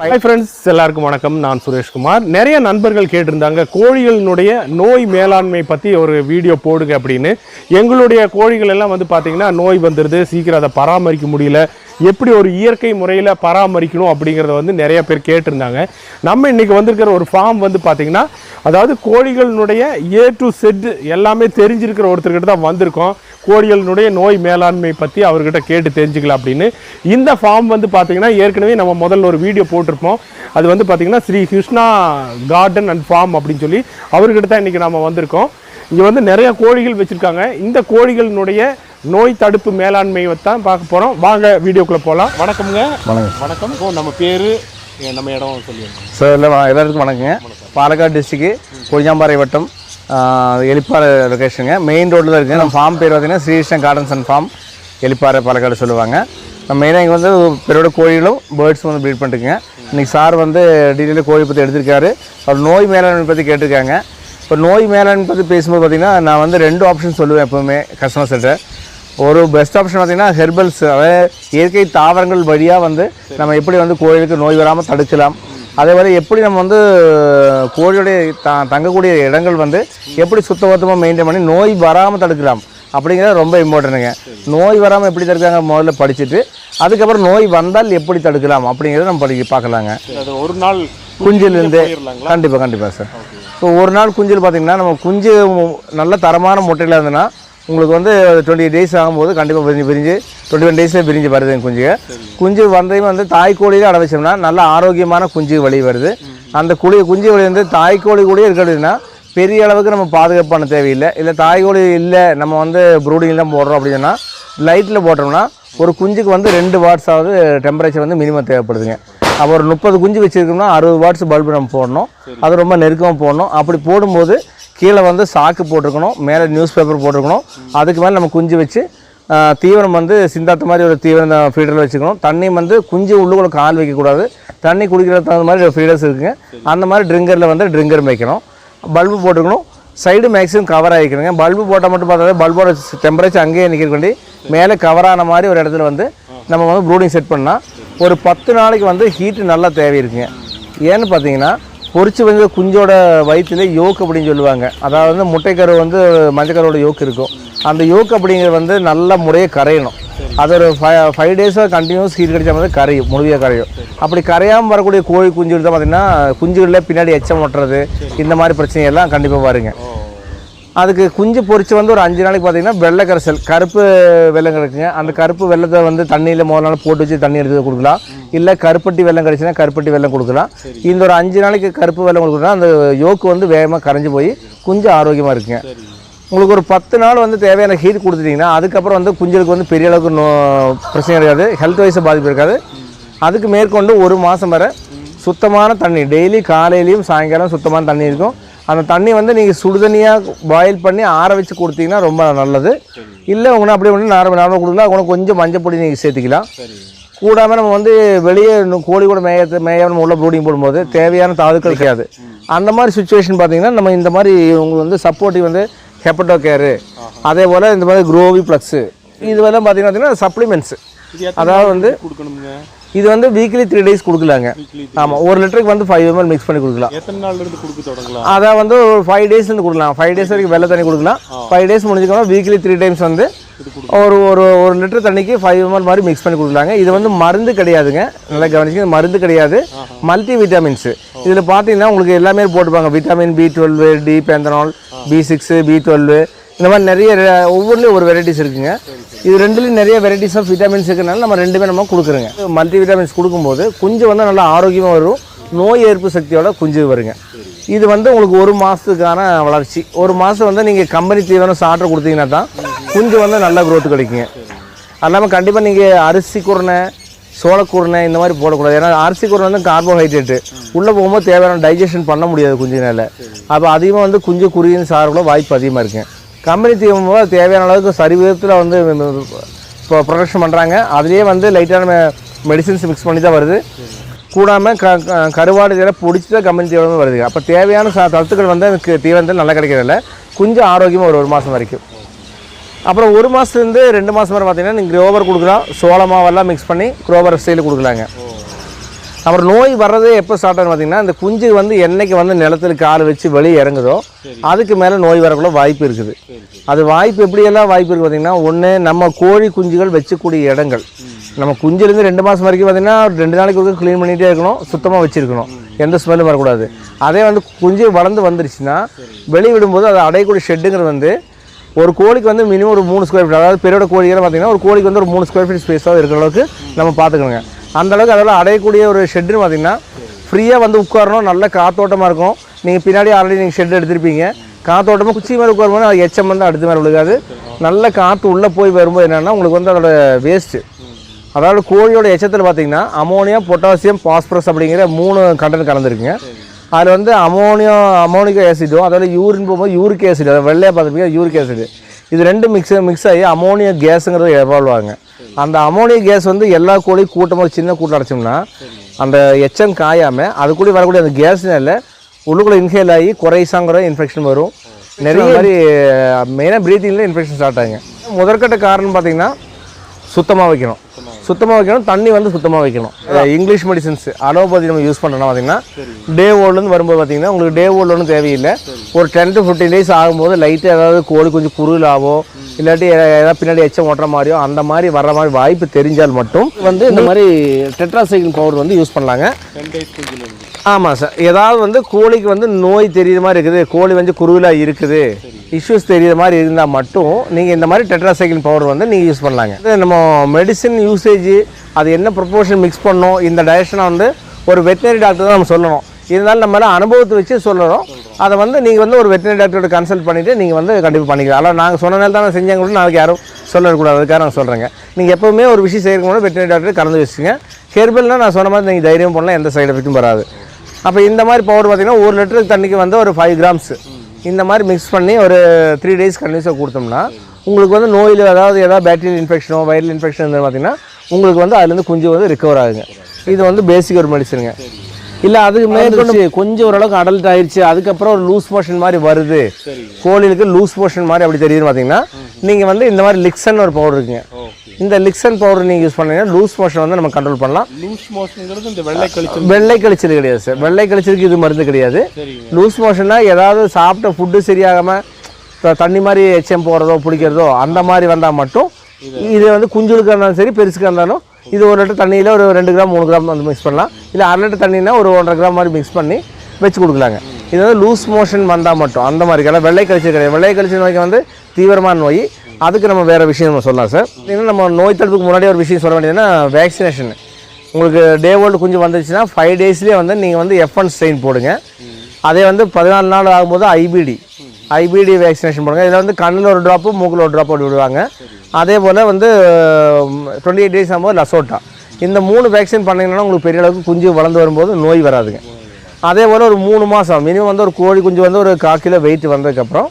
Hi friends எல்லாருக்கும் வணக்கம். நான் சுரேஷ்குமார். நிறைய நண்பர்கள் கேட்டிருந்தாங்க கோழிகளினுடைய நோய் மேலாண்மை பற்றி ஒரு வீடியோ போடுங்க அப்படின்னு. எங்களுடைய கோழிகள் எல்லாம் வந்து பார்த்திங்கன்னா நோய் வந்துடுது சீக்கிரம் அதை பராமரிக்க முடியல. எப்படி ஒரு இயற்கை முறையில் பராமரிக்கணும் அப்படிங்கிறத வந்து நிறைய பேர் கேட்டிருந்தாங்க. நம்ம இன்றைக்கி வந்திருக்கிற ஒரு ஃபார்ம் வந்து பார்த்திங்கன்னா அதாவது கோழிகளினுடைய ஏ டு செட் எல்லாமே தெரிஞ்சிருக்கிற ஒருத்தர்கிட்ட தான் வந்திருக்கோம். கோழிகளினுடைய நோய் மேலாண்மை பற்றி அவர்கிட்ட கேட்டு தெரிஞ்சுக்கலாம் அப்படின்னு. இந்த ஃபார்ம் வந்து பார்த்தீங்கன்னா ஏற்கனவே நம்ம முதல்ல ஒரு வீடியோ போட்டிருப்போம். அது வந்து பார்த்தீங்கன்னா Sri Krishna garden and farm அப்படின்னு சொல்லி அவர்கிட்ட தான் இன்றைக்கி நம்ம வந்திருக்கோம். இங்கே வந்து நிறைய கோழிகள் வச்சுருக்காங்க. இந்த கோழிகளினுடைய நோய் தடுப்பு மேலாண்மையை தான் பார்க்க போகிறோம் வாங்க வீடியோக்குள்ளே போகலாம் வணக்கம்ங்க. வணக்கம். வணக்கம். ஓ நம்ம பேர் நம்ம இடம் சொல்லிடுங்க சார் இல்லை எல்லாருக்கும் வணக்கங்க. பாலக்காடு டிஸ்ட்ரிக்கு கொழிஞ்சாம்பாறை வட்டம். எலிப்பாறை லொக்கேஷனுங்க மெயின் ரோட்டில் தான் இருக்குது. நம்ம ஃபார்ம் பேர் பார்த்தீங்கன்னா Srikrishnan gardens and farm Elippara Palakkad சொல்லுவாங்க. நம்ம மெயினாக இங்கே வந்து பெரோட கோழிகளும் பேர்ட்ஸும் வந்து ப்ரீட் பண்ணிட்டுங்க இன்றைக்கி சார் வந்து டீட்டெயிலாக கோழி பற்றி எடுத்திருக்காரு. அவர் நோய் மேலாண்மை பற்றி கேட்டிருக்காங்க. இப்போ நோய் மேலாண்மை பற்றி பேசும்போது பார்த்திங்கன்னா நான் வந்து ரெண்டு ஆப்ஷன் சொல்லுவேன் எப்போவுமே கஸ்டமர்ஸ்கிட்ட ஒரு பெஸ்ட் ஆப்ஷன் பார்த்திங்கன்னா ஹெர்பல்ஸ் அதாவது இயற்கை தாவரங்கள் வழியாக வந்து நம்ம எப்படி வந்து கோழிகளுக்கு நோய் வராமல் தடுக்கலாம். அதே மாதிரி எப்படி நம்ம வந்து கோழியுடைய த தங்கக்கூடிய இடங்கள் வந்து எப்படி சுத்தபத்தமாக மெயின்டைன் பண்ணி நோய் வராமல் தடுக்கலாம் அப்படிங்கிறது ரொம்ப இம்பார்ட்டன்ட்டுங்க நோய் வராமல் எப்படி தடுக்காங்க முதல்ல படிச்சுட்டு அதுக்கப்புறம் நோய் வந்தால் எப்படி தடுக்கலாம் அப்படிங்கிறத நம்ம படி பார்க்கலாங்க. அது ஒரு நாள் குஞ்சிலிருந்து கண்டிப்பாக கண்டிப்பாக சார். இப்போ ஒரு நாள் குஞ்சில் பார்த்தீங்கன்னா நம்ம குஞ்சு நல்ல தரமான முட்டையில் இருந்ததுன்னா உங்களுக்கு வந்து டுவெண்ட்டி டேஸ் ஆகும்போது கண்டிப்பாக விரிஞ்சு விரிஞ்சு டுவெண்ட்டி ஒன் டேஸில் விரிஞ்சு வருது குஞ்சுங்க. குஞ்சு வந்தையும் வந்து தாய்க்கோழியில் அடை வச்சோம்னா நல்ல ஆரோக்கியமான குஞ்சு வெளியே வருது. அந்த குழி குஞ்சு வெளியே வந்து தாய்க்கோழி கூடயே இருக்கிறதுனா பெரிய அளவுக்கு நம்ம பாதுகாப்பு பண்ண தேவையில்லை. இல்லை தாய்க்கோழி இல்லை நம்ம வந்து ப்ரூடிங் தான் போடுறோம் அப்படின்னா லைட்டில் போட்டோம்னா ஒரு குஞ்சுக்கு வந்து ரெண்டு வாட்ஸ் ஆகுது டெம்பரேச்சர் வந்து மினிமம் தேவைப்படுதுங்க. அப்போ ஒரு முப்பது குஞ்சு வச்சுருக்கோம்னா அறுபது வாட்ஸ் பல்பு நம்ம போடணும். அது ரொம்ப நெருக்கமாக போடணும். அப்படி போடும்போது கீழே வந்து சாக்கு போட்டிருக்கணும் மேலே நியூஸ் பேப்பர் போட்டிருக்கணும். அதுக்கு மேலே நம்ம குஞ்சு வச்சு தீவிரம் வந்து சிந்தாத்த மாதிரி ஒரு தீவிரம் ஃபீடரில் வச்சுக்கணும். தண்ணி வந்து குஞ்சு உள்ளுக்குள்ள கால் வைக்கக்கூடாது. தண்ணி குடிக்கிற தகுந்த மாதிரி ஃபீடர்ஸ் இருக்குங்க. அந்த மாதிரி ட்ரிங்கரில் வந்து ட்ரிங்கர் வைக்கணும். பல்பு போட்டுக்கணும். சைடு மேக்ஸிமம் கவர் ஆகிக்கணுங்க. பல்பு போட்டால் மட்டும் பார்த்தா பல்போட டெம்பரேச்சர் அங்கேயே நிற்கிறக்கொண்டி மேலே கவர் ஆன மாதிரி ஒரு இடத்துல வந்து நம்ம வந்து ப்ரூடிங் செட் பண்ணால் ஒரு பத்து நாளைக்கு வந்து ஹீட்டு நல்லா தேவை இருக்குங்க ஏன்னு பார்த்தீங்கன்னா பொறிச்சு வந்து குஞ்சோட வயிற்றுல யோக் அப்படின்னு சொல்லுவாங்க. அதாவது வந்து முட்டைக்கரு வந்து மஞ்சக்கரோட யோக் இருக்கும். அந்த யோக் அப்படிங்கிறது வந்து நல்ல முறையை கரையணும். அது ஒரு ஃபை ஃபைவ் டேஸாக கண்டினியூஸ் ஹீட் கடிச்சா வந்து கரையும் முழுமையாக கரையும். அப்படி கரையாமல் வரக்கூடிய கோழி குஞ்சுகள் தான் பார்த்திங்கன்னா குஞ்சுகளில் பின்னாடி எச்சம் ஒட்டுறது இந்த மாதிரி பிரச்சனையெல்லாம் கண்டிப்பாக வருங்க. அதுக்கு குஞ்சு பொரிச்சு வந்து ஒரு அஞ்சு நாளைக்கு பார்த்தீங்கன்னா வெள்ளை கரைசல் கருப்பு வெள்ளம் கிடைக்குங்க அந்த கருப்பு வெள்ளத்தை வந்து தண்ணியில் முதல் நாள் போட்டு வச்சு தண்ணி எடுத்து கொடுக்கலாம். இல்லை கருப்பட்டி வெள்ளம் கிடைச்சுன்னா கருப்பட்டி வெள்ளம் கொடுக்கலாம். இந்த ஒரு அஞ்சு நாளைக்கு கருப்பு வெள்ளம் கொடுக்குறா அந்த யோக்கு வந்து வேகமாக கரைஞ்சு போய் குஞ்சு ஆரோக்கியமாக இருக்குங்க. உங்களுக்கு ஒரு பத்து நாள் வந்து தேவையான ஹீட் கொடுத்துட்டிங்கன்னா அதுக்கப்புறம் வந்து குஞ்சுகளுக்கு வந்து பெரிய அளவுக்கு நோ பிரச்சனை இருக்காது ஹெல்த் வைஸ் பாதிப்பு இருக்காது. அதுக்கு மேற்கொண்டு ஒரு மாதம் வரை சுத்தமான தண்ணி டெய்லி காலையிலையும் சாயங்காலம் சுத்தமான தண்ணி இருக்கும். அந்த தண்ணி வந்து நீங்கள் சுடுதண்ணியாக பாயில் பண்ணி ஆற வச்சு கொடுத்தீங்கன்னா ரொம்ப நல்லது. இல்லை உங்களை அப்படி ஒன்று நார்மல் நார்மல் கொடுக்கலாம். உனக்கு கொஞ்சம் மஞ்சள் பொடி நீங்கள் சேர்த்துக்கலாம். கூடாமல் நம்ம வந்து வெளியே இன்னும் கோழி கூட மேய மேய நம்ம உள்ள ப்ரூடிங் போடும்போது தேவையான தாதுக்கள் கிடைக்காது அந்த மாதிரி சுச்சுவேஷன் பார்த்தீங்கன்னா நம்ம இந்த மாதிரி உங்களுக்கு வந்து சப்போர்ட்டிவ் வந்து ஹெப்படோ கேரு அதே போல் இந்த மாதிரி குரோவி ப்ளக்ஸு இது வந்து பார்த்தீங்கன்னா சப்ளிமெண்ட்ஸ் அதாவது வந்து கொடுக்கணுங்க? இது வந்து வீக்லி த்ரீ டேஸ் கொடுக்கலாங்க. ஆமாம் ஒரு லிட்டருக்கு வந்து ஃபைவ் எம்எல் மிக்ஸ் பண்ணி கொடுக்கலாம். எத்தனை நாள்ல இருந்து கொடுக்க தொடங்கலாம்? அதை வந்து ஒரு ஃபைவ் டேஸ்லேருந்து கொடுக்கலாம். ஃபைவ் டேஸ் வரைக்கும் வெள்ளை தண்ணி கொடுக்கலாம். ஃபைவ் டேஸ் முடிஞ்சுக்கணும் வீக்லி த்ரீ டைம்ஸ் வந்து ஒரு ஒரு ஒரு லிட்டர் தண்ணிக்கு ஃபைவ் எம்எல் மாதிரி மிக்ஸ் பண்ணி கொடுக்கலாங்க. இது வந்து மருந்து கிடையாதுங்க. நல்லா கவனிச்சு இது மருந்து கிடையாது. மல்டி விட்டமின்ஸ் இதில் பார்த்தீங்கன்னா உங்களுக்கு எல்லாமே போட்டுப்பாங்க. Vitamin B twelve D panthenol B six B twelve இந்த மாதிரி நிறைய re- ஒவ்வொன்றுலையும் ஒரு வெரைட்டிஸ் இருக்குங்க. இது ரெண்டுலேயும் நிறைய வெரைட்டிஸ் ஆஃப் விட்டமின்ஸ் இருக்கிறனால நம்ம ரெண்டுமே நம்ம கொடுக்குறோங்க. மல்டி விட்டமின்ஸ் கொடுக்கும்போது குஞ்சு வந்து நல்லா ஆரோக்கியமாக வரும். நோய் எதிர்ப்பு சக்தியோட குஞ்சு வருங்க. இது வந்து உங்களுக்கு ஒரு மாதத்துக்கான வளர்ச்சி. ஒரு மாதம் வந்து நீங்கள் கம்பெனி தீவனம் சாப்பிட்ற கொடுத்தீங்கன்னா தான் குஞ்சு வந்து நல்ல க்ரோத் கிடைக்குங்க. அது இல்லாமல் கண்டிப்பாக நீங்கள் அரிசி குருணை சோளக்குருணை இந்த மாதிரி போடக்கூடாது. ஏன்னா அரிசி குருணை வந்து கார்போஹைட்ரேட்டு உள்ளே போகும்போது தேவையான டைஜஷன் பண்ண முடியாது குஞ்சுனால. அப்போ அதிகமாக வந்து குஞ்சு குருவின்னு சாப்பிட வாய்ப்பு அதிகமாக இருக்குங்க. கம்பெனி தீவனம் போது தேவையான அளவுக்கு சரி விதத்தில் வந்து இப்போ ப்ரொடக்ஷன் பண்ணுறாங்க அதுலேயே வந்து லைட்டான மெடிசின்ஸ் மிக்ஸ் பண்ணி தான் வருது. கூடாமல் க க- கருவாடு இதெல்லாம் பிடிச்சி தான் கம்பெனி தீவனமே வருது அப்போ தேவையான ச சத்துக்கள் வந்து எனக்கு தீவனத்தில் நல்லா கிடைக்கிறதில்ல. கொஞ்சம் ஆரோக்கியமாக ஒரு ஒரு மாதம் வரைக்கும். அப்புறம் ஒரு மாதத்துலேருந்து ரெண்டு மாதம் வரை பார்த்தீங்கன்னா நீங்கள் க்ரோவர் கொடுக்கலாம். சோளமாவெல்லாம் மிக்ஸ் பண்ணி க்ரோவர் ஸ்டைலில் கொடுக்கலாங்க. அப்புறம் நோய் வர்றதே எப்போ ஸ்டார்ட் ஆகும் பார்த்தீங்கன்னா இந்த குஞ்சு வந்து என்னைக்கு வந்து நிலத்துல கால் வச்சு வெளியே இறங்குதோ அதுக்கு மேலே நோய் வரக்குள்ள வாய்ப்பு இருக்குது. அது வாய்ப்பு எப்படியெல்லாம் வாய்ப்பு இருக்குது பார்த்தீங்கன்னா ஒன்று நம்ம கோழி குஞ்சுகள் வச்சக்கூடிய இடங்கள். நம்ம குஞ்சுலேருந்து ரெண்டு மாதம் வரைக்கும் பார்த்தீங்கன்னா ஒரு ரெண்டு நாளைக்கு ஒருக்க க்ளீன் பண்ணிகிட்டே இருக்கணும் சுத்தமாக வச்சுருக்கணும். எந்த ஸ்மெல்லும் வரக்கூடாது. அதே வந்து குஞ்சு வளர்ந்து வந்துருச்சுன்னா வெளியே விடும்போது அது அடையக்கூடிய ஷெட்டுங்கிறது வந்து ஒரு கோழிக்கு வந்து மினிமம் ஒரு மூணு ஸ்கொயர் ஃபீட் அதாவது பெரிய கோழிகள் பார்த்தீங்கன்னா ஒரு கோழிக்கு வந்து ஒரு மூணு ஸ்கொயர் ஃபீட் ஸ்பேஸாக இருக்கிற அளவுக்கு நம்ம பார்த்துக்கணுங்க அந்த அளவுக்கு அதெல்லாம் அடையக்கூடிய ஒரு ஷெட்டுன்னு பார்த்தீங்கன்னா ஃப்ரீயாக வந்து உட்காரணும். நல்ல காத்தோட்டமாக இருக்கும். நீங்கள் பின்னாடி ஆல்ரெடி நீங்கள் ஷெட் எடுத்திருப்பீங்க. காத்தோட்டமாக குச்சி மேலே உட்காரும்போது அது எச்சம் வந்து அடுத்த மேலே விழுகாது. நல்ல காற்று உள்ளே போய் வரும்போது என்னென்னா உங்களுக்கு வந்து அதோட வேஸ்ட்டு அதாவது கோழியோட எச்சத்தில் பார்த்தீங்கன்னா அமோனியா பொட்டாசியம் பாஸ்பரஸ் அப்படிங்கிற மூணு கண்டென்ட் கலந்துருக்குங்க. அதில் வந்து அமோனியா அமோனிக் ஆசிடும் அதாவது யூரின் போகும்போது யூரிக் ஆசிட் அதை வெள்ளையாக பார்த்துருப்பீங்க யூரிக் ஆசிட் இது ரெண்டு மிக்ஸ் மிக்ஸ் ஆகி அமோனியா கேஸுங்கிறது எவால்வ் ஆகுங்க. அந்த அமோனியா கேஸ் வந்து எல்லா கோழியும் கூட்டமாக சின்ன கூட்டம் அடைச்சோம்னா அந்த எச்சம் காயாமல் அது கூட வரக்கூடிய அந்த கேஸ்னால உள்ளுக்குள்ளே இன்ஹேல் ஆகி குறைசாங்கிற இன்ஃபெக்ஷன் வரும். நிறைய மாதிரி மெயினாக ப்ரீத்திங்கில் இன்ஃபெக்ஷன் ஸ்டார்ட் ஆகுங்க. முதற்கட்ட காரணம் பார்த்தீங்கன்னா சுத்தமாக வைக்கணும். சுத்தமாக வைக்கணும் தண்ணி வந்து சுத்தமாக வைக்கணும். இங்கிலீஷ் மெடிசன்ஸ் அலோபதி நம்ம யூஸ் பண்ணுறோம்னா பார்த்தீங்கன்னா டே ஓல்டுன்னு வரும்போது பார்த்தீங்கன்னா உங்களுக்கு டே ஓல்டு ஒன்றும் தேவையில்லை. ஒரு டென் டு ஃபிஃப்டீன் டேஸ் ஆகும்போது லைட்டாக ஏதாவது கோழி கொஞ்சம் குருளாவோ இல்லாட்டி ஏதாவது பின்னாடி எச்சம் ஓட்டுற மாதிரியோ அந்த மாதிரி வர்ற மாதிரி வாய்ப்பு தெரிஞ்சால் மட்டும் வந்து இந்த மாதிரி டெட்ராசைக்கிள் பவுடர் வந்து யூஸ் பண்ணலாங்க. ஆமாம் சார் ஏதாவது வந்து கோழிக்கு வந்து நோய் தெரியுற மாதிரி இருக்குது கோழி வந்து குருவிலாக இருக்குது இஷ்யூஸ் தெரியுற மாதிரி இருந்தால் மட்டும் நீங்கள் இந்த மாதிரி டெட்ராசைக்கிள் பவுடர் வந்து நீங்கள் யூஸ் பண்ணலாங்க. இது நம்ம மெடிசின் யூசேஜ் அது என்ன ப்ரொப்போர்ஷன் மிக்ஸ் பண்ணணும் இந்த டைரக்ஷனை வந்து ஒரு வெட்டினரி டாக்டர் தான் நம்ம சொல்லணும். இருந்தாலும் நம்ம அனுபவத்தை வச்சு சொல்லணும். அதை வந்து நீங்கள் வந்து ஒரு வெட்டினரி டாக்டரோட கன்சல்ட் பண்ணிவிட்டு நீங்கள் வந்து கண்டிப்பாக பண்ணிக்கலாம். ஆனால் நாங்கள் சொன்ன நேரம் தான் செஞ்சாங்க கூட நாளைக்கு யாரும் சொல்லக்கூடாது. அதுக்காக நான் சொல்கிறேங்க நீங்கள் எப்போவுமே ஒரு விஷயம் செய்யறதுக்கு முன்னாடி வெட்டினரி டாக்டர் கலந்து வச்சுங்க ஹெர்பல்னால் நான் சொன்ன மாதிரி நீங்கள் தைரியம் பண்ணலாம் எந்த சைடு எஃபெக்ட்டும் வராது. அப்போ இந்த மாதிரி பவுடர் பார்த்தீங்கன்னா ஒரு லிட்டருக்கு தண்ணிக்கு வந்து ஒரு ஃபைவ் கிராம்ஸ் இந்த மாதிரி மிக்ஸ் பண்ணி ஒரு த்ரீ டேஸ் கண்டினியூஸாக கொடுத்தோம்னா உங்களுக்கு வந்து நோயில் அதாவது ஏதாவது பேக்டீரியல் இன்ஃபெக்ஷனோ வைரல் இன்ஃபெக்ஷன் பார்த்தீங்கன்னா உங்களுக்கு வந்து அதுலேருந்து குஞ்சு வந்து ரிகவர் ஆகுங்க. இது வந்து பேசிக் ஒரு மெடிசனுங்க இல்லை அதுக்கு மேற்கொண்டு கொஞ்சம் ஓரளவுக்கு அடல்ட் ஆயிடுச்சு அதுக்கப்புறம் ஒரு லூஸ் மோஷன் மாதிரி வருது. கோழிகளுக்கு லூஸ் மோஷன் மாதிரி அப்படி தெரியுதுன்னு பார்த்தீங்கன்னா நீங்கள் வந்து இந்த மாதிரி லிக்சன் ஒரு பவுடர் இருக்குங்க. இந்த லிக்சன் பவுடர் நீங்கள் யூஸ் பண்ணீங்கன்னா லூஸ் மோஷன் வந்து நம்ம கண்ட்ரோல் பண்ணலாம். லூஸ் மோஷனுங்கிறது இந்த வெள்ளை கழிச்சல். வெள்ளை கழிச்சல் கிடையாது சார் வெள்ளை கழிச்சலுக்கு இது மருந்து கிடையாது. லூஸ் மோஷன்னா ஏதாவது சாப்பிட்ட ஃபுட்டு சரியாகாமல் தண்ணி மாதிரி எச்சம் போகிறதோ பிடிக்கிறதோ அந்த மாதிரி வந்தால் மட்டும் இது. வந்து குஞ்சுகளுக்கு இருந்தாலும் சரி பெருசுக்கு இருந்தாலும் இது ஒரு லிட்டர் தண்ணியில் ஒரு ரெண்டு கிராம் மூணு கிராம் வந்து மிக்ஸ் பண்ணலாம். இல்லை அரை லிட்டர் தண்ணினா ஒரு ஒன்றரை கிராம் மாதிரி மிக்ஸ் பண்ணி வச்சு கொடுக்கலாங்க. இது வந்து லூஸ் மோஷன் வந்தால் மட்டும் அந்த மாதிரி. கிடையாது வெள்ளை கழிச்சல் கிடையாது. வெள்ளை கழிச்சல் நோய்க்கு வந்து தீவிரமான நோய். அதுக்கு நம்ம வேறு விஷயம் நம்ம சொல்லலாம் சார் இன்னும் நம்ம நோய் தடுப்புக்கு முன்னாடி ஒரு விஷயம் சொல்ல வேண்டியதுன்னா வேக்சினேஷன் உங்களுக்கு டே ஓல்டு குஞ்சு வந்துச்சுன்னா ஃபைவ் டேஸ்லேயே வந்து நீங்கள் வந்து எஃப் ஒன் ஸ்ட்ரெயின் போடுங்க. அதே வந்து பதினாலு நாள் ஆகும்போது ஐபிடி ஐபிடி வேக்சினேஷன் போடுங்க. இதில் வந்து கண்ணில் ஒரு ட்ராப்பு மூக்கில் ஒரு ட்ராப் விடுவாங்க. அதே போல் வந்து டுவெண்ட்டி எயிட் டேஸ் ஆகும்போது லசோட்டா. இந்த மூணு வேக்சின் பண்ணிங்கன்னா உங்களுக்கு பெரிய அளவுக்கு குஞ்சு வளர்ந்து வரும்போது நோய் வராதுங்க. அதே போல் ஒரு மூணு மாதம் மினிமம் வந்து ஒரு கோழி குஞ்சு வந்து ஒரு கால் கிலோ வெயிட் வந்ததுக்கப்புறம்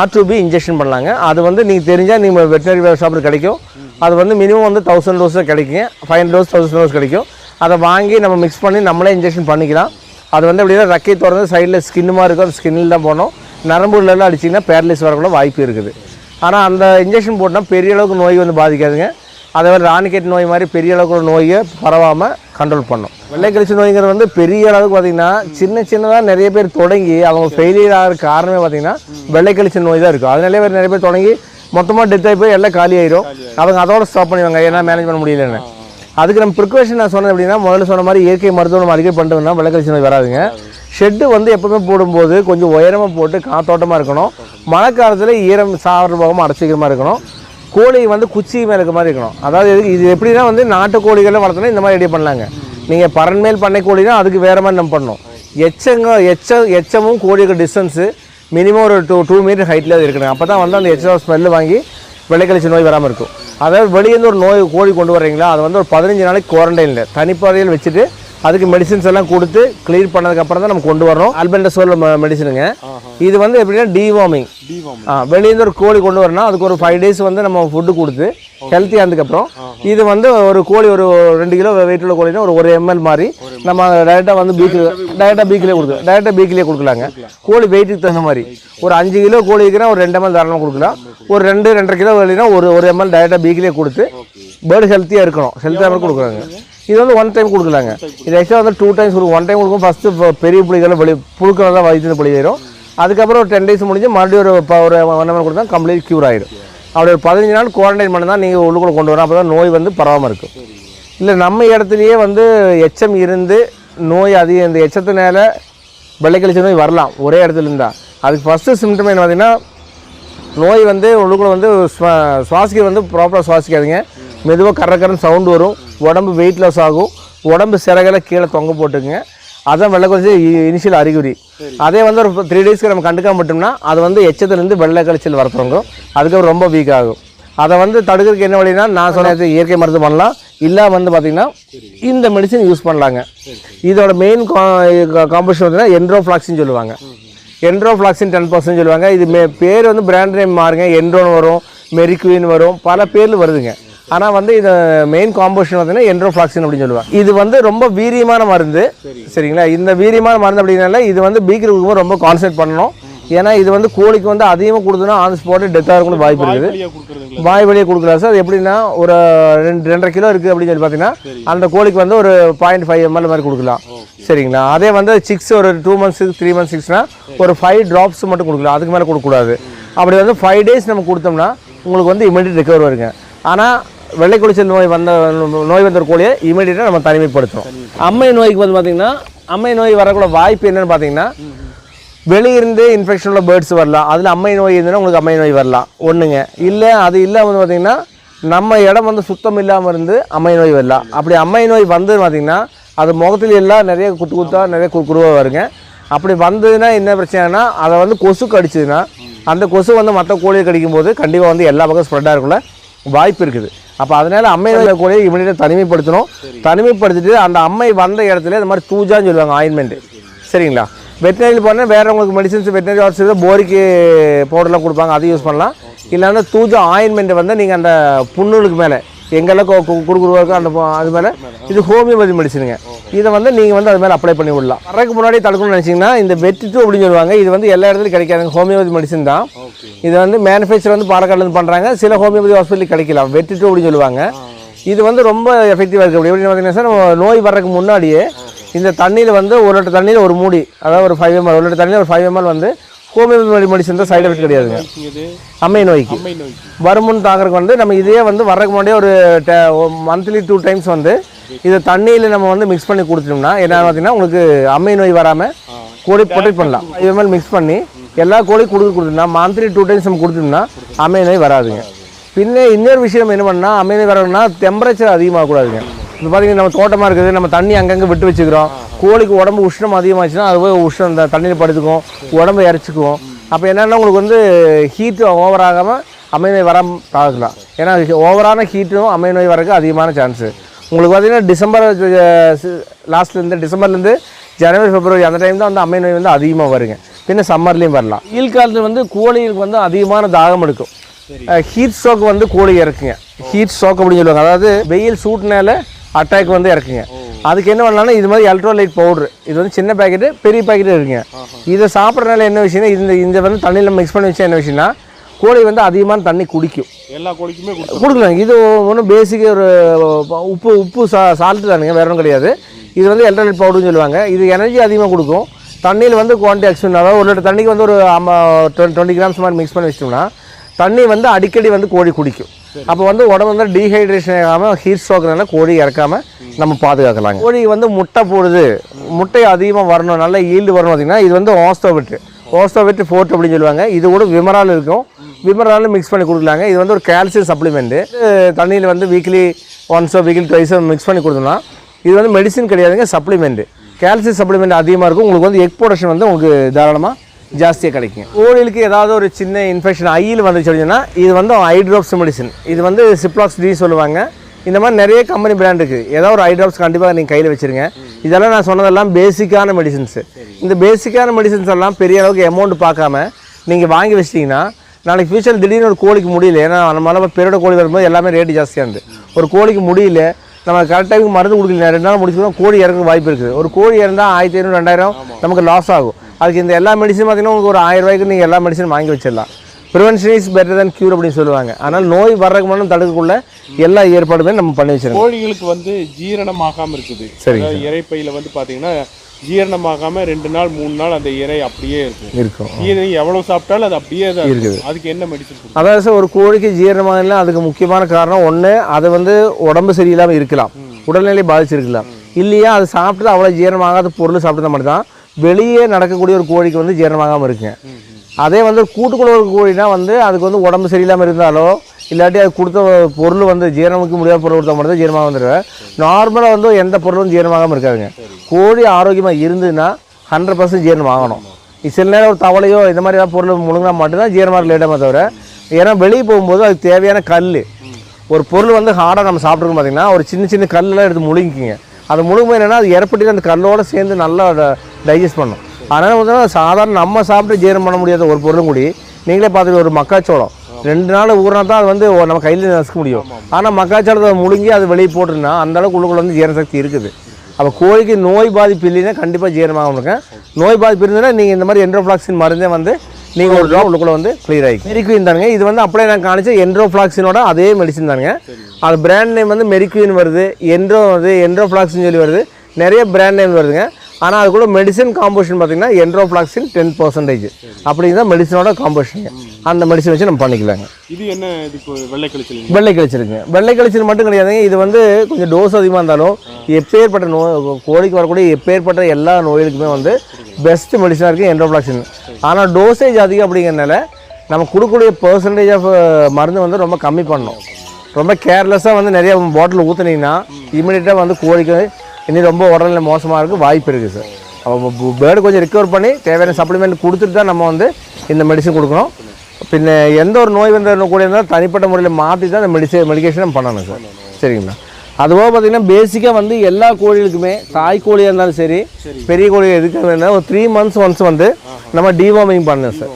ஆர்டிபி இன்ஜெக்ஷன் பண்ணலாங்க. அது வந்து நீங்கள் தெரிஞ்சால் நீங்கள் வெட்டினரி ஷாப்பில் கிடைக்கும். அது வந்து மினிமம் வந்து தௌசண்ட் டோஸ் கிடைக்குங்க. Five hundred dose thousand dose கிடைக்கும். அதை வாங்கி நம்ம மிக்ஸ் பண்ணி நம்மளே இன்ஜெக்ஷன் பண்ணிக்கலாம். அது வந்து எப்படின்னா ரெக்கை திறந்து சைடில் ஸ்கின்னு மாதிரி இருக்கும். அந்த ஸ்கின்னில் தான் போனோம் நரம்புலலாம் அடிச்சிங்கன்னா பேரலைஸ் வரக்கூட வாய்ப்பு இருக்குது. ஆனால் அந்த இன்ஜெக்ஷன் போட்டால் பெரிய அளவுக்கு நோய் வந்து பாதிக்காதுங்க. அதே மாதிரி ராணிக்கெட் நோய் மாதிரி பெரிய அளவுக்கு ஒரு நோயை பரவாமல் கண்ட்ரோல் பண்ணும். வெள்ளை கழிச்சு நோய்ங்கிறது வந்து பெரிய அளவுக்கு பார்த்தீங்கன்னா சின்ன சின்னதாக நிறைய பேர் தொடங்கி அவங்க ஃபெயிலியர் ஆகிற காரணமே பார்த்தீங்கன்னா வெள்ளை கழிச்சு நோய் தான் இருக்கும். அதனாலே பேர் நிறைய பேர் தொடங்கி மொத்தமாக டெத் ஆகி போய் எல்லாம் காலி ஆயிரும். அவங்க அதோட ஸ்டாப் பண்ணுவாங்க ஏன்னா மேனேஜ் பண்ண முடியலன்னு. அதுக்கு நம்ம ப்ரிகாஷன் நான் சொன்னது அப்படின்னா முதல்ல சொன்ன மாதிரி இயற்கை மருத்துவம் நம்ம அடிக்கடி பண்ணிட்டோம்னா வெள்ளை நோய் வராதுங்க. ஷெட்டு வந்து எப்பவுமே போடும்போது கொஞ்சம் உயரமாக போட்டு காத்தோட்டமாக இருக்கணும். மழை காலத்தில் ஈரம் சாவர போகாமல் அடைச்சிக்கிற மாதிரி இருக்கணும். கோழி வந்து குச்சி மேலே இருக்க மாதிரி இருக்கணும். அதாவது இது- இது எப்படின்னா வந்து நாட்டு கோழிகளை வளர்த்தோன்னா இந்த மாதிரி ரெடி பண்ணலாங்க. நீங்கள் பரண்மேல் பண்ணை கோழினா அதுக்கு வேறு மாதிரி நம்ம பண்ணணும். எச்சங்க எச்ச எச்சமும் கோழிக்கு டிஸ்டன்ஸு மினிமம் ஒரு டூ டூ மீட்டர் ஹைட்டில் இருக்கணும். அப்போ தான் வந்து அந்த எச்சம் ஸ்மெல்லு வாங்கி வெள்ளைக்கழிச்சு நோய் வராமல் இருக்கும். அதாவது வெளியேருந்து ஒரு நோய் கோழி கொண்டு வர்றீங்களா அது வந்து ஒரு பதினஞ்சு நாளைக்கு குவாரண்டைனில் தனிப்பாதையில் வச்சுட்டு அதுக்கு மெடிசின்ஸ் எல்லாம் கொடுத்து கிளியர் பண்ணதுக்கப்புறம் தான் நம்ம கொண்டு வரணும். ஆல்பெண்டசோல் மெடிசனுங்க இது வந்து எப்படின்னா டிவார்மிங் வெளியேருந்து ஒரு கோழி கொண்டு வரணும் அதுக்கு ஒரு ஃபைவ் டேஸ் வந்து நம்ம ஃபுட்டு கொடுத்து ஹெல்த்தி ஆனதுக்கப்புறம் இது வந்து ஒரு கோழி ஒரு ரெண்டு கிலோ வெயிட் உள்ள கோழினா ஒரு ஒரு எம்எல் மாதிரி நம்ம டேரெக்டாக வந்து பீக்கில் டேரெக்டாக பீக்கிலே கொடுக்கலாம். டேரெக்டாக பீக்கிலே கொடுக்கலாங்க. கோழி வெயிட்டுக்கு தகுந்த மாதிரி. ஒரு அஞ்சு கிலோ கோழி வைக்கிறா ஒரு ரெண்டு எம்எல் தாராளமாக கொடுக்கலாம். ஒரு ரெண்டு ரெண்டரை கிலோ வெளினா ஒரு ஒரு எம்எல் டேரெக்டாக பீக்கிலே கொடுத்து பேர்டு ஹெல்த்தியாக இருக்கணும். ஹெல்த்தியாக கொடுக்குறாங்க. இது வந்து ஒன் டைம் கொடுக்கலாங்க. இது ஆக்சுவலாக வந்து டூ டைம்ஸ் கொடுக்கும். ஒன் டைம் கொடுக்கும் ஃபஸ்ட்டு பெரிய புளிகளை வெளி புழுக்கள் தான் வயிற்று புளி ஆயிரும் அதுக்கப்புறம் ஒரு டென் டேஸ் முடிஞ்சு மறுபடியும் ஒரு ஒரு ஒன் ஹவர் கொடுத்தா கம்ப்ளீட் க்யூர் ஆயிடும் அப்படி ஒரு பதினஞ்சு நாள் குவாரண்டைன் பண்ணி தான் நீங்கள் உள்ளுக்குள்ள கொண்டு வரணும். அப்போ தான் நோய் வந்து பரவாமல் இருக்கும். இல்லை நம்ம இடத்துலையே வந்து எச்சம் இருந்து நோய் அதிகம் இந்த எச்சத்தினால வெள்ளைக்கழிச்ச நோய் வரலாம். ஒரே இடத்துல இருந்தா. அதுக்கு ஃபஸ்ட்டு சிம்டம் என்ன பார்த்தீங்கன்னா நோய் வந்து உள்ளுக்குள்ள வந்து சுவா- சுவாசிக்க வந்து ப்ராப்பராக சுவாசிக்காதீங்க. மெதுவாக கர கரன்னு சவுண்டு வரும். உடம்பு வெயிட் லாஸ் ஆகும். உடம்பு சிறகல கீழே தொங்க போட்டுக்குங்க. அதான் வெள்ளை கழிச்சு இனிஷியல் அறிகுறி. அதே வந்து ஒரு த்ரீ டேஸ்க்கு நம்ம கண்டுக்காம விட்டோம்னா அது வந்து எச்சத்துலேருந்து வெள்ளை கழிச்சல் வர தொடங்கும். அதுக்கப்புறம் ரொம்ப வீக் ஆகும். அதை வந்து தடுக்கிறதுக்கு என்ன வழினா நான் சொன்னது இயற்கை மருந்து பண்ணலாம். இல்லை வந்து பார்த்தீங்கன்னா இந்த மெடிசன் யூஸ் பண்ணலாங்க. இதோட மெயின் காம்படிஷன் பார்த்தீங்கன்னா என்ட்ரோஃப்ளாக்சின்னு சொல்லுவாங்க. என்ட்ரோஃப்ளாக்சின் டென் பர்சன்ட் சொல்லுவாங்க. இது மே பேர் வந்து பிராண்ட் நேம் மாறுங்க. என்ட்ரோன் வரும் மெரிக்வின் வரும். பல பேரில் வருதுங்க. ஆனால் வந்து இது மெயின் காம்போசிஷன் பார்த்தீங்கன்னா என்ட்ரோஃப்ளாக்சின் அப்படின்னு சொல்லுவாங்க. இது வந்து ரொம்ப வீரியமான மருந்து. சரிங்களா? இந்த வீரியமான மருந்து அப்படின்னால இது வந்து பீக்கர் கொடுக்கும்போது ரொம்ப கான்சென்ட்ரேட் பண்ணணும். ஏன்னா இது வந்து கோழிக்கு வந்து அதிகமாக கொடுத்தோன்னா ஆன் ஸ்பாட்டு டெத்தாக இருக்கணும் வாய்ப்பு இருக்குது. வாய் வழியே கொடுக்கலாம் சார் எப்படின்னா ஒரு ரெண்டு ரெண்டரை கிலோ இருக்குது அப்படின்னு சொல்லி பார்த்தீங்கன்னா அந்த கோழிக்கு வந்து ஒரு பாயிண்ட் ஃபைவ் எம்எல் மாதிரி கொடுக்கலாம். சரிங்களா? அதே வந்து சிக்ஸ் ஒரு டூ மந்த்ஸ் த்ரீ மந்த்ஸ் சிக்ஸ்னா ஒரு ஃபைவ் ட்ராப்ஸ் மட்டும் கொடுக்கலாம். அதுக்கு மேலே கொடுக்கக்கூடாது. அப்படி வந்து ஃபைவ் டேஸ் நம்ம கொடுத்தோம்னா உங்களுக்கு வந்து இமீடியட் ரெக்கவர் வருங்க. ஆனால் வெள்ளை குளிச்சல் நோய் வந்த நோய் வந்த ஒரு கோழியை இமீடியட்டாக நம்ம தனிமைப்படுத்துறோம். அம்மை நோய்க்கு வந்து பார்த்திங்கன்னா அம்மை நோய் வரக்கூட வாய்ப்பு என்னன்னு பார்த்தீங்கன்னா வெளியிருந்து இன்ஃபெக்ஷன் உள்ள பேர்ட்ஸ் வரலாம். அதில் அம்மை நோய் இருந்ததுன்னா உங்களுக்கு அம்மை நோய் வரலாம். ஒன்றுங்க இல்லை அது இல்லை வந்து பார்த்தீங்கன்னா நம்ம இடம் வந்து சுத்தம் இல்லாமல் இருந்து அம்மை நோய் வரலாம். அப்படி அம்மை நோய் வந்து பார்த்திங்கன்னா அது முகத்தில் எல்லாம் நிறைய குத்து குத்தா நிறைய கு குருவாக வருங்க. அப்படி வந்ததுன்னா என்ன பிரச்சனைனா அதை வந்து கொசு கடிச்சதுன்னா அந்த கொசு வந்து மற்ற கோழியை கடிக்கும் போது கண்டிப்பாக வந்து எல்லா பக்கம் ஸ்ப்ரெட்டாக இருக்குள்ள வாய்ப்பு இருக்குது. அப்போ அதனால அம்மை நோய் கோழியை இமீடியட்டாக தனிமைப்படுத்தணும். தனிமைப்படுத்திட்டு அந்த அம்மை வந்த இடத்துல இந்த மாதிரி தூஜான்னு சொல்லுவாங்க ஆயின்மெண்ட் சரிங்களா? வெட்டினரியில் போனால் வேறு உங்களுக்கு மெடிசின்ஸ் வெட்டினரி ஹாஸ்பிட்டல் போரிக்கு பவுடர்லாம் கொடுப்பாங்க அதை யூஸ் பண்ணலாம். இல்லைன்னா தூஜா ஆயின்மெண்ட் வந்து நீங்கள் அந்த புண்ணுகளுக்கு மேலே எங்கெல்லாம் கொடுக்குறவருக்கோ அந்த பு- அது மேலே இது ஹோமியோபதி மெடிசனுங்க. இதை வந்து நீங்கள் வந்து அது மேலே அப்ளை பண்ணி விடலாம். வரக்கு முன்னாடி தடுக்கணும்னு நினச்சிங்கன்னா இந்த வெட்டிட்டு அப்படின்னு சொல்லுவாங்க. இது வந்து எல்லா இடத்துலையும் கிடைக்காதுங்க. ஹோமியோபதி மெடிசன் தான். இது வந்து மேனுஃபேக்சர் வந்து பாலக்காடுலேருந்து பண்ணுறாங்க சில ஹோமியோபதி ஹாஸ்பிட்டல் கிடைக்கலாம். வெட்டிட்டு அப்படின்னு சொல்லுவாங்க. இது வந்து ரொம்ப எஃபெக்டிவாக இருக்குது எப்படின்னு பார்த்தீங்கன்னா சார் நம்ம நோய் வர்றதுக்கு முன்னாடியே இந்த தண்ணியில் வந்து ஒரு லிட்டர் தண்ணியில் ஒரு மூடி அதாவது ஒரு ஃபைவ் எம்எல் ஒரு லிட்டர் தண்ணியில் ஒரு ஃபைவ் எம்எல் வந்து ஹோமியோபதி மெடிசன் தான் சைடு எஃபெக்ட் கிடையாதுங்க. அம்மை நோய்க்கு. வருமுன் தாங்கிறதுக்கு வந்து நம்ம இதே வந்து வர்றதுக்கு முன்னாடியே ஒரு மந்த்லி டூ டைம்ஸ் வந்து இதை தண்ணியில் நம்ம வந்து மிக்ஸ் பண்ணி கொடுத்துட்டோம்னா என்ன பார்த்தீங்கன்னா உங்களுக்கு அம்மை நோய் வராமல் கோழி ப்ரொடெக்ட் பண்ணலாம். இது மாதிரி மிக்ஸ் பண்ணி எல்லா கோழி கொடுக்க கொடுத்தோம்னா மந்த்லி டூ டைம்ஸ் நம்ம கொடுத்தோம்னா அம்மை நோய் வராதுங்க. பின்ன இன்னொரு விஷயம் என்ன பண்ணால் அம்மை நோய் வரணும்னா டெம்பரேச்சர் அதிகமாகக்கூடாதுங்க. இப்போ பார்த்தீங்கன்னா நம்ம தோட்டமாக இருக்குது நம்ம தண்ணி அங்கங்கே விட்டு வச்சுக்கிறோம். கோழிக்கு உடம்பு உஷ்ணம் அதிகமாச்சுன்னா அது போய் உஷ்ணம் இந்த தண்ணியில் படுத்துக்கும் உடம்பு இறச்சிக்கும் அப்போ என்னென்னா உங்களுக்கு வந்து ஹீட்டு ஓவர் ஆகாமல் அம்மை நோய் வராமல் பார்க்கலாம். ஏன்னா ஓவரான ஹீட்டும் அம்மை நோய் வரக்கு அதிகமான சான்ஸு உங்களுக்கு பார்த்தீங்கன்னா டிசம்பர் லாஸ்ட்லேருந்து டிசம்பர்லேருந்து ஜனவரி பிப்ரவரி அந்த டைம் தான் வந்து அம்மை நோய் வந்து அதிகமாக வருங்க. பின்ன சம்மர்லேயும் வரலாம். வெயில் காலத்தில் வந்து கோழிகளுக்கு வந்து அதிகமான தாகம் எடுக்கும். ஹீட் ஸ்ட்ரோக் வந்து கோழி இறக்குங்க. ஹீட் ஸ்ட்ரோக் அப்படின்னு சொல்லுவாங்க. அதாவது வெயில் சூட்னால அட்டாக் வந்து இறக்குங்க. அதுக்கு என்ன பண்ணலாம்னா இது மாதிரி எலக்ட்ரோலைட் பவுடர் இது வந்து சின்ன பாக்கெட்டு பெரிய பாக்கெட்டு இருக்குங்க இதை சாப்பிட்றதுனால என்ன விஷயம்னா இந்த இந்த வந்து தண்ணியில் மிக்ஸ் பண்ணி வச்சா என்ன விஷயம்னா கோழி வந்து அதிகமான தண்ணி குடிக்கும். எல்லா கோழிக்குமே கொடுக்கலாம். இது ஒன்றும் பேசிக் ஒரு உப்பு உப்பு சா சால்ட்டு தானுங்க வேற ஒன்றும் கிடையாது. இது வந்து எலக்ட்ரானிக் பவுடர்னு சொல்லுவாங்க. இது எனர்ஜி அதிகமாக கொடுக்கும். தண்ணியில் வந்து குவான்டி எக்ஸ்பென்ட் அதாவது ஒரு லிட்டர் தண்ணிக்கு வந்து ஒரு டுவெண்ட்டி கிராம்ஸ் மாதிரி மிக்ஸ் பண்ணி வச்சிட்டோம்னா தண்ணி வந்து அடிக்கடி வந்து கோழி குடிக்கும். அப்போ வந்து உடம்பு வந்து டீஹைட்ரேஷன் ஆகாமல் ஹீட் ஸ்ட்ரோக்னால கோழி இறக்காம நம்ம பாதுகாக்கலாங்க. கோழி வந்து முட்டை போடுது. முட்டை அதிகமாக வரணும் நல்ல ஈல்டு வரணும் பார்த்தீங்கன்னா இது வந்து ஓஸ்டோவிட்டு ஓஸ்டோவிட்டு ஃபோர்ட் அப்படின்னு சொல்லுவாங்க. இது கூட விமரால் இருக்கும். விமரால் மிக்ஸ் பண்ணி கொடுக்கலாங்க. இது வந்து ஒரு கால்சியம் சப்ளிமெண்ட்டு தண்ணியில் வந்து வீக்லி ஒன்ஸோ வீக்லி ட்வைஸோ மிக்ஸ் பண்ணி கொடுத்தோம்னா இது வந்து மெடிசின் கிடையாதுங்க சப்ளிமெண்ட்டு கால்சியம் சப்ளிமெண்ட் அதிகமாக இருக்கும். உங்களுக்கு வந்து எக் ப்ரொடக்ஷன் வந்து உங்களுக்கு தாராளமாக ஜாஸ்தியாக கிடைக்கும். கோழிகளுக்கு ஏதாவது ஒரு சின்ன இன்ஃபெக்ஷன் ஐயில் வந்துச்சு அப்படின்னா இது வந்து ஐ ட்ராப்ஸ் மெடிசன் இது வந்து சிப்ளாக்ஸ் டி சொல்லுவாங்க. இந்த மாதிரி நிறைய கம்பெனி பிராண்ட் இருக்குது ஏதாவது ஒரு ஐ ட்ராப்ஸ் கண்டிப்பாக நீங்கள் கையில் வச்சுருங்க. இதெல்லாம் நான் சொன்னதெல்லாம் பேசிக்கான மெடிசின்ஸு இந்த பேசிக்கான மெடிசின்ஸ் எல்லாம் பெரிய அளவுக்கு அமௌண்ட் பார்க்காம நீங்கள் வாங்கி வச்சிட்டிங்கன்னா நாளைக்கு ஃபியூச்சர் திடீர்னு ஒரு கோழிக்கு முடியல. ஏன்னா நம்மளால பெருட கோழி வரும்போது எல்லாமே ரேட்டு ஜாஸ்தியாக இருந்து. ஒரு கோழிக்கு முடியல நம்ம கரெக்ட் மருந்து கொடுக்கல. ரெண்டு நாள் முடிச்சுக்கணும் கோழி இறக்க வாய்ப்பு இருக்குது. ஒரு கோழி இறந்தால் ஆயிரத்தி ஐநூறு ரெண்டாயிரம் நமக்கு லாஸ் ஆகும். அதுக்கு இந்த எல்லா மெடிசன் பார்த்தீங்கன்னா உங்களுக்கு ஒரு ஆயிரம் ரூபாய்க்கு நீங்கள் எல்லா மெடிசன் வாங்கி வச்சிடலாம். Prevention is better than cure அப்படின்னு சொல்லுவாங்க. அதனால் நோய் வர்றதுக்கு முன்னாடி தடுக்கக்குள்ள எல்லா ஏற்பாடுமே நம்ம பண்ணி வச்சிருக்கோம் கோழிகளுக்கு வந்து ஜீரணமாகாம இருக்குது. அதாவது இறைப்பையில வந்து பாத்தீங்கன்னா ஜீரணமாகாம ரெண்டு நாள் மூணு நாள் அந்த இறை அப்படியே இருக்கும். இருக்கும். இறை எவ்வளவு சாப்பிட்டாலும் அது அப்படியே தான் இருக்குது. அதுக்கு என்ன மெடிசன் அதாவது சார் ஒரு கோழிக்கு ஜீரணமாகலாம் அதுக்கு முக்கியமான காரணம் ஒன்று அது வந்து உடம்பு சரியில்லாமல் இருக்கலாம். உடல்நிலை பாதிச்சிருக்கலாம். இல்லையா அது சாப்பிட்டு அவ்வளோ ஜீரணமாகாத பொருள் சாப்பிட்டா மட்டும்தான். வெளியே நடக்கக்கூடிய ஒரு கோழிக்கு வந்து ஜீரணமாகாமல் இருக்குங்க அதே வந்து கூட்டுக்குள்ள ஒரு கோழினா வந்து அதுக்கு வந்து உடம்பு சரியில்லாமல் இருந்தாலோ இல்லாட்டி அது கொடுத்த பொருள் வந்து ஜீரணமிக்க முடியாத பொருள் கொடுத்தா மட்டும் தான் ஜீரணமாக வந்துடுவேன் நார்மலாக வந்து எந்த பொருளும் ஜீரணமாகாமல் இருக்காதுங்க. கோழி ஆரோக்கியமாக இருந்ததுன்னா ஹண்ட்ரட் பர்சன்ட் ஜீரணம் ஆகணும். சில நேரம் ஒரு தவளையோ இந்த மாதிரி ஏதாவது பொருள் முழுங்கினா மட்டும்தான் ஜீரணமாக லேட்டாக தவிர ஏன்னா வெளியே போகும்போது அதுக்கு தேவையான கல் ஒரு பொருள் வந்து ஹார்டாக நம்ம சாப்பிட்ருக்கோம் பார்த்தீங்கன்னா ஒரு சின்ன சின்ன கல்லெலாம் எடுத்து முழுங்கிக்கிங்க. அது முழுங்கும்போது என்னன்னா அது இறப்பட்டு அந்த கல்லோடு சேர்ந்து நல்லா டைஜஸ்ட் பண்ணும் அதனால் வந்து சாதாரண நம்ம சாப்பிட்டு ஜீரணம் பண்ண முடியாத ஒரு பொருளும் கூடி நீங்களே பார்த்துட்டு ஒரு மக்காச்சோளம். ரெண்டு நாள் ஊறினா தான் அது வந்து நம்ம கையில் நசுக்க முடியும். ஆனால் மக்காச்சோளத்தை முழுங்கி அது வெளியே போட்டுருந்தா அந்த அளவுக்கு உள்ளுக்குள்ள வந்து ஜீரண சக்தி இருக்குது. அப்போ கோழிக்கு நோய் பாதிப்பு இல்லைன்னா கண்டிப்பாக ஜீரணமாகும் இருக்கேன் நோய் பாதிப்பு இருந்ததுன்னா நீங்கள் இந்த மாதிரி என்ட்ரோஃப்ளாக்சின் மருந்தே வந்து நீங்கள் ஒரு ட்ராப் உள்ளுக்குள்ள வந்து கிளியர் ஆகிக்கும் மெரிக்வின் தானுங்க. இது வந்து அப்படியே நான் காணிச்ச என்ட்ரோஃப்ளாக்சினோட அதே மெடிசன் தானுங்க. அது பிராண்ட் நேம் வந்து மெரிக்வின் வருது. என்ட்ரோ வருது என்ட்ரோஃப்ளாக்சின் சொல்லி வருது. நிறைய பிராண்ட் நேம் வருதுங்க. ஆனால் அதுக்குள்ள மெடிசன் காம்போசிஷன் பார்த்தீங்கன்னா என்ட்ரோஃப்ளாக்சின் டென் பர்சன்டேஜ் அப்படிங்க தான் மெடிசனோட காம்போசிஷன் அந்த மெடிசன் வச்சு நம்ம பண்ணிக்கலாங்க. இது என்ன இதுக்கு வெள்ளை கழிச்சல் வெள்ளை கழிச்சிருக்குங்க வெள்ளை கழிச்சல் மட்டும் கிடையாதுங்க. இது வந்து கொஞ்சம் டோஸ் அதிகமாக இருந்தாலும் எப்பேற்பட்ட நோய் கோழிக்கு வரக்கூடிய எப்பேற்பட்ட எல்லா நோய்களுக்குமே வந்து பெஸ்ட் மெடிசனாக இருக்குது என்ட்ரோப்ளாக்சின் ஆனால் டோசேஜ் அதிகம் அப்படிங்கிறனால நம்ம கொடுக்கக்கூடிய பர்சன்டேஜ் ஆஃப் மருந்து வந்து ரொம்ப கம்மி பண்ணணும். ரொம்ப கேர்லெஸ்ஸாக வந்து நிறைய பாட்டில் ஊற்றுனீங்கன்னா இமீடியட்டாக வந்து கோழிக்கு இன்னும் ரொம்ப உடல்நிலை மோசமாக இருக்க வாய்ப்பு இருக்குது சார் அப்போ பேர்டு கொஞ்சம் ரிக்கவர் பண்ணி தேவையான சப்ளிமெண்ட் கொடுத்துட்டு தான் நம்ம வந்து இந்த மெடிசன் கொடுக்கணும். பின்ன எந்த ஒரு நோய் வந்து கூட இருந்தாலும் தனிப்பட்ட முறையில் மாற்றி தான் இந்த மெடிசன் மெடிக்கேஷன் பண்ணணும் சார் சரிங்களா? அதுபோக பார்த்தீங்கன்னா பேசிக்காக வந்து எல்லா கோழிகளுக்குமே தாய் கோழியாக இருந்தாலும் சரி பெரிய கோழி எதுக்கு ஒரு த்ரீ மந்த்ஸ் ஒன்ஸ் வந்து நம்ம டிவார்மிங் பண்ணணும் சார்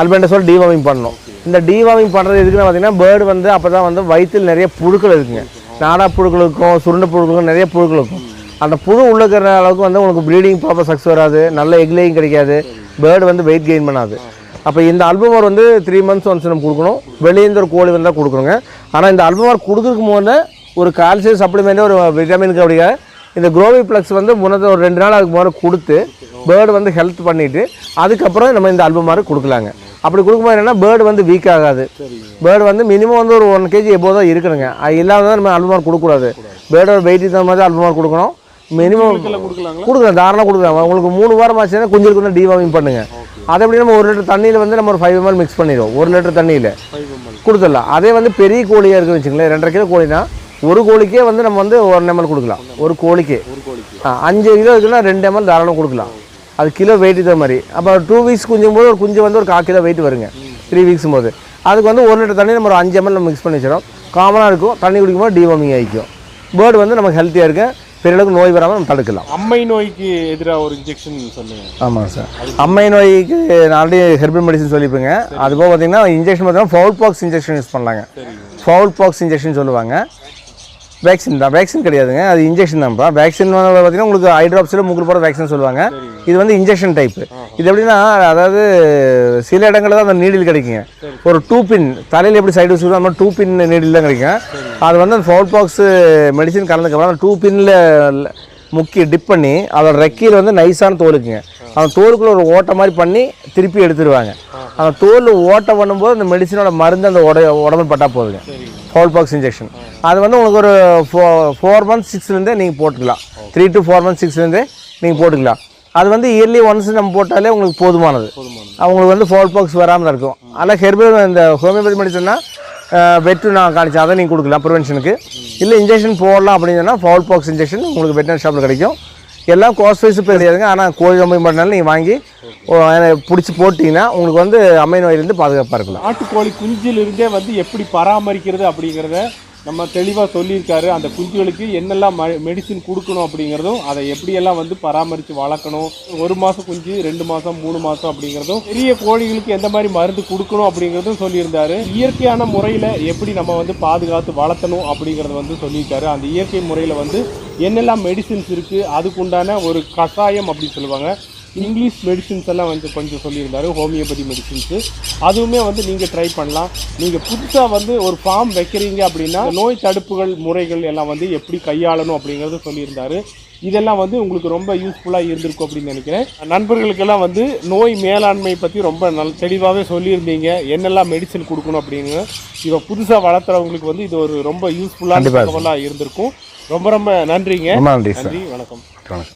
அல்பெண்டசோல் டிவார்மிங் பண்ணணும். இந்த டிவார்மிங் பண்ணுறது எதுக்குன்னு பார்த்தீங்கன்னா பேர்டு வந்து அப்போ தான் வந்து வயிற்றில் நிறைய புழுக்கள் இருக்குங்க. நாடா புழுக்கள் இருக்கும் சுருண்ட புழுக்கள் நிறைய புழுக்கள் இருக்கும். அந்த புழு உள்ளே இருக்கிற அளவுக்கு வந்து உங்களுக்கு ப்ரீடிங் ப்ராப்பர் சக்ஸ் வராது நல்ல எக்லேயும் கிடைக்காது பேர்டு வந்து வெயிட் கெயின் பண்ணாது. அப்போ இந்த அல்பமார் வந்து த்ரீ மந்த்ஸ் ஒன்ஸ் நம்ம கொடுக்கணும். வெளியேந்து ஒரு கோழி வந்தால் கொடுக்குறோங்க ஆனால் இந்த அல்பமார் கொடுக்குறதுக்கு முன்னே ஒரு கால்சியம் சப்ளிமெண்ட்டு ஒரு விட்டமினுக்கு அப்படியே இந்த குரோவி ப்ளக்ஸ் வந்து முன்னத்தை ஒரு ரெண்டு நாள் அதுக்கு முதல்ல கொடுத்து பேர்டு வந்து ஹெல்த் பண்ணிவிட்டு அதுக்கப்புறம் நம்ம இந்த அல்பமார் கொடுக்கலாங்க. அப்படி கொடுக்கும்போது என்னென்னா பேர்டு வந்து வீக் ஆகாது. பேர்டு வந்து மினிமம் வந்து ஒரு ஒன் கேஜி எப்போதும் இருக்கணுங்க. அது இல்லாத நம்ம அல்பமார் கொடுக்கக்கூடாது. பேர்டோட வெயிட்டுக்கு தகுந்த மாதிரி அல்பமார் கொடுக்கணும். மினிமம் கொடுக்கலாம் தாராளமாக கொடுக்கலாம். உங்களுக்கு மூணு வாரம் ஆச்சுன்னா குஞ்சுக்கு வந்து டிவார்மிங் பண்ணுங்க. அதை எப்படி நம்ம ஒரு லிட்டர் தண்ணியில் வந்து நம்ம ஒரு ஃபைவ் எம்எல் மிக்ஸ் பண்ணிடுவோம். ஒரு லிட்டர் தண்ணியில். கொடுத்துடலாம். அதே வந்து பெரிய கோழியாக இருக்குன்னு வச்சுங்களேன் ரெண்டரை கிலோ கோழினா ஒரு கோழிக்கே வந்து நம்ம வந்து ஒன் எம்எல் கொடுக்கலாம். ஒரு கோழிக்கே. அஞ்சு கிலோ இருக்குன்னா ரெண்டு எம்எல் தாராளம் கொடுக்கலாம். அது கிலோ வெயிட் தகுந்த மாதிரி. அப்போ டூ வீக்ஸ் குஞ்சும் போது ஒரு குஞ்சு வந்து ஒரு கால் கிலோ வெயிட் வருங்க. த்ரீ வீக்ஸ் போது. அதுக்கு வந்து ஒரு லிட்டர் தண்ணி நம்ம ஒரு அஞ்சு எம்எல் நம்ம மிக்ஸ் பண்ணி வச்சிடும் காமனாக இருக்கும். தண்ணி குடிக்கும்போது டிவார்மிங் ஆகிக்கும் பேர்டு வந்து நமக்கு ஹெல்த்தியாக இருக்கு பெரிய அளவுக்கு நோய் வராமல் நம்ம தடுக்கலாம். அம்மை நோய்க்கு எதிராக ஒரு இன்ஜெக்ஷன் சொன்னீங்க ஆமாம் சார் அம்மை நோய்க்கு நான் ஆல்ரெடி ஹெர்பல் மெடிசன் சொல்லிப்பேங்க அதுபோக பார்த்தீங்கன்னா இன்ஜெக்ஷன் பார்த்தீங்கன்னா ஃபவுல் பாக்ஸ் இன்ஜெக்ஷன் யூஸ் பண்ணலாங்க. ஃபவுல் பாக்ஸ் இன்ஜெக்ஷன் சொல்லுவாங்க. வேக்சின் தான். வேக்சின் கிடையாதுங்க. அது இன்ஜெக்ஷன் தான்ப்பா வேக்சின் பார்த்தீங்கன்னா உங்களுக்கு ஐ ட்ராப்ஸில் மூக்கில் போட வேக்சின் சொல்லுவாங்க. இது வந்து இன்ஜெக்ஷன் டைப் இது எப்படின்னா அதாவது சில இடங்களில் தான் அந்த நீடில் கிடைக்குங்க. ஒரு டூ பின் தலையில் எப்படி சைடு வச்சுருக்கோம் அந்த டூ பின் நீடில் தான் கிடைக்கும். அது வந்து அந்த ஃபவுல் பாக்ஸ் மெடிசின் கலந்துக்கப்புறம் அந்த டூ பின்னில் முக்கி டிப் பண்ணி அதோட ரெக்கையில் வந்து நைஸான தோல் இருக்குங்க அந்த தோலுக்குள்ள ஒரு ஓட்டை மாதிரி பண்ணி திருப்பி எடுத்துருவாங்க. அந்த தோல் ஓட்டை பண்ணும்போது அந்த மெடிசினோட மருந்து அந்த உட உடம்பு பட்டா போகுதுங்க. ஃபவுல் பாக்ஸ் இன்ஜெக்ஷன் அது வந்து உங்களுக்கு ஒரு ஃபோ ஃபோர் மந்த்ஸ் சிக்ஸ்லேருந்தே நீங்கள் போட்டுக்கலாம். த்ரீ டு ஃபோர் மந்த்ஸ் சிக்ஸ்லேருந்தே நீங்கள் போட்டுக்கலாம். அது வந்து இயர்லி ஒன்ஸ் நம்ம போட்டாலே உங்களுக்கு போதுமானது. அவங்களுக்கு வந்து ஃபவுல் பாக்ஸ் வராமல் இருக்கும். அதில் ஹெர்பல் இந்த ஹோமியோபதி மெடிசன்னா வெட்டு நான் காணிச்சேன் அதை நீங்கள் கொடுக்கலாம் ப்ரிவென்ஷனுக்கு இல்லை இன்ஜெக்ஷன் போடலாம் அப்படின்னு சொன்னால் ஃபவுல் பாக்ஸ் இன்ஜெக்ஷன் உங்களுக்கு வெட்டினரி ஷாப்பில் கிடைக்கும். எல்லாம் காஸ்ட் வைஸ் கிடையாதுங்க. ஆனால் கோழி அம்மை பண்ணாலும் நீங்கள் வாங்கி பிடிச்சி போட்டிங்கன்னா உங்களுக்கு வந்து அம்மை நோயிலிருந்து பாதுகாப்பாக இருக்கலாம். நாட்டுக்கோழி குஞ்சிலிருந்தே வந்து எப்படி பராமரிக்கிறது அப்படிங்கிறத நம்ம தெளிவாக சொல்லியிருக்காரு. அந்த குஞ்சுகளுக்கு என்னெல்லாம் மெடிசின் கொடுக்கணும் அப்படிங்கிறதும் அதை எப்படியெல்லாம் வந்து பராமரித்து வளர்க்கணும் ஒரு மாதம் குஞ்சு ரெண்டு மாதம் மூணு மாதம் அப்படிங்கிறதும் பெரிய கோழிகளுக்கு எந்த மாதிரி மருந்து கொடுக்கணும் அப்படிங்கிறதும் சொல்லியிருந்தாரு. இயற்கையான முறையில் எப்படி நம்ம வந்து பாதுகாத்து வளர்த்தணும் அப்படிங்கிறத வந்து சொல்லியிருக்காரு. அந்த இயற்கை முறையில் வந்து என்னெல்லாம் மெடிசின்ஸ் இருக்குது அதுக்குண்டான ஒரு கஷாயம் அப்படின்னு சொல்லுவாங்க. இங்கிலீஷ் மெடிசின்ஸ் எல்லாம் வந்து கொஞ்சம் சொல்லியிருந்தாரு ஹோமியோபதி மெடிசின்ஸு அதுவுமே வந்து நீங்கள் ட்ரை பண்ணலாம். நீங்கள் புதுசாக வந்து ஒரு ஃபார்ம் வைக்கிறீங்க அப்படின்னா நோய் தடுப்புகள் முறைகள் எல்லாம் வந்து எப்படி கையாளணும் அப்படிங்கிறத சொல்லியிருந்தாரு. இதெல்லாம் வந்து உங்களுக்கு ரொம்ப யூஸ்ஃபுல்லாக இருந்திருக்கும் அப்படின்னு நினைக்கிறேன். நண்பர்களுக்கெல்லாம் வந்து நோய் மேலாண்மை பற்றி ரொம்ப நல் தெளிவாகவே சொல்லியிருந்தீங்க. என்னெல்லாம் மெடிசன் கொடுக்கணும் அப்படின்னு. இதை புதுசாக வளர்த்துறவங்களுக்கு வந்து இது ஒரு ரொம்ப யூஸ்ஃபுல்லான. தகவலாக இருந்திருக்கும். ரொம்ப ரொம்ப நன்றிங்க. நன்றி வணக்கம். வணக்கம்.